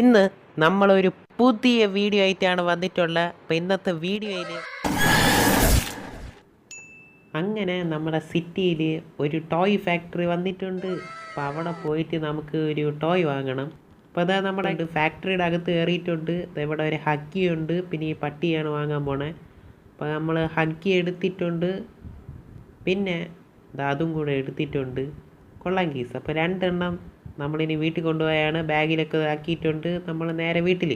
ഇന്ന് നമ്മളൊരു പുതിയ വീഡിയോ ആയിട്ടാണ് വന്നിട്ടുള്ളത് അപ്പം ഇന്നത്തെ വീഡിയോയിൽ അങ്ങനെ നമ്മുടെ സിറ്റിയിൽ ഒരു ടോയ് ഫാക്ടറി വന്നിട്ടുണ്ട്. അപ്പം അവിടെ പോയിട്ട് നമുക്ക് ഒരു ടോയ് വാങ്ങണം. അപ്പോൾ അതാ നമ്മുടെ ഫാക്ടറിയുടെ അകത്ത് കയറിയിട്ടുണ്ട്. ഇവിടെ ഒരു ഹക്കി ഉണ്ട്. പിന്നെ ഈ പട്ടിയാണ് വാങ്ങാൻ പോണേ. അപ്പോൾ നമ്മൾ ഹക്കി എടുത്തിട്ടുണ്ട്. പിന്നെ അതും കൂടെ എടുത്തിട്ടുണ്ട്. കൊള്ളാം കീസ് അപ്പോൾ രണ്ടെണ്ണം നമ്മളിനി വീട്ടിൽ കൊണ്ടുപോയാണ് ബാഗിലൊക്കെ ആക്കിയിട്ടുണ്ട് നമ്മൾ നേരെ വീട്ടിൽ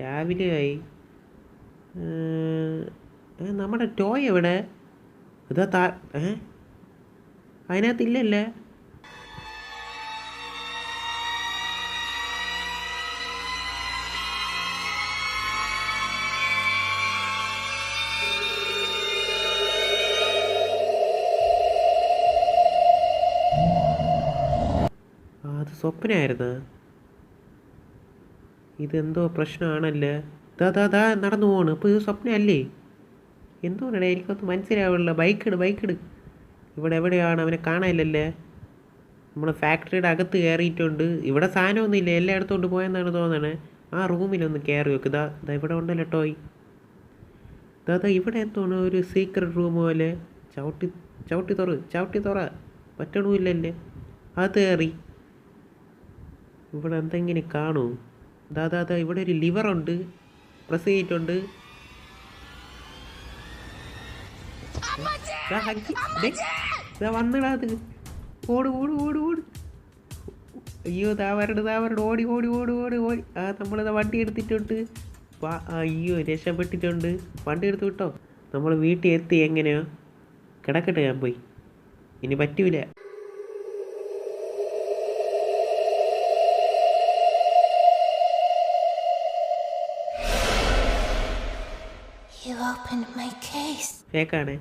രാവിലെയായി നമ്മുടെ ടോയ് എവിടെ? ഇതാ താ ഏ? അതിനകത്തില്ലല്ലേ സ്വപ്നമായിരുന്നു ഇതെന്തോ പ്രശ്നമാണല്ലേ? ദാ ദാ ദാ നടന്നു പോണ്. ഇപ്പോൾ ഇത് സ്വപ്നമല്ലേ എന്തുകൊണ്ടാണ് എനിക്കൊന്നും മനസ്സിലാവില്ല ബൈക്കിട് ബൈക്കിട് ഇവിടെ എവിടെയാണ്? അവനെ കാണാനില്ലല്ലേ? നമ്മൾ ഫാക്ടറിയുടെ അകത്ത് കയറിയിട്ടുണ്ട്. ഇവിടെ സാധനമൊന്നുമില്ല. എല്ലായിടത്തും കൊണ്ട് പോയെന്നാണ് തോന്നണേ. ആ റൂമിലൊന്ന് കയറി വെക്ക് ദാ ദാ ഇവിടെ ഉണ്ടല്ലോ ടോയ്. ദാ ഇവിടെ എന്തോണ്? ഒരു സീക്രട്ട് റൂം പോലെ. ചവിട്ടി ചവിട്ടി തുറ ചവിട്ടി തുറ പറ്റണമില്ലല്ലേ അത് കയറി. ഇവിടെ എന്തെങ്കിലും കാണൂ. ദാ ദാ ഇവിടെ ഒരു ലിവറുണ്ട് പ്രസ് ചെയ്തിട്ടുണ്ട് വന്നിടാത് ഓട് ഓട് ഓട് ഓട്. അയ്യോ താവരട് താവരട് ഓടി ഓടി ഓടി ഓടി ഓടി. ആ നമ്മളിതാ വണ്ടി എടുത്തിട്ടുണ്ട്. അയ്യോ രക്ഷപ്പെട്ടിട്ടുണ്ട്. വണ്ടി എടുത്തു വിട്ടോ. നമ്മൾ വീട്ടിൽ എത്തി എങ്ങനെയോ? കിടക്കട്ടെ ഞാൻ പോയി. ഇനി പറ്റൂല. You opened my case. കേക്കാണേ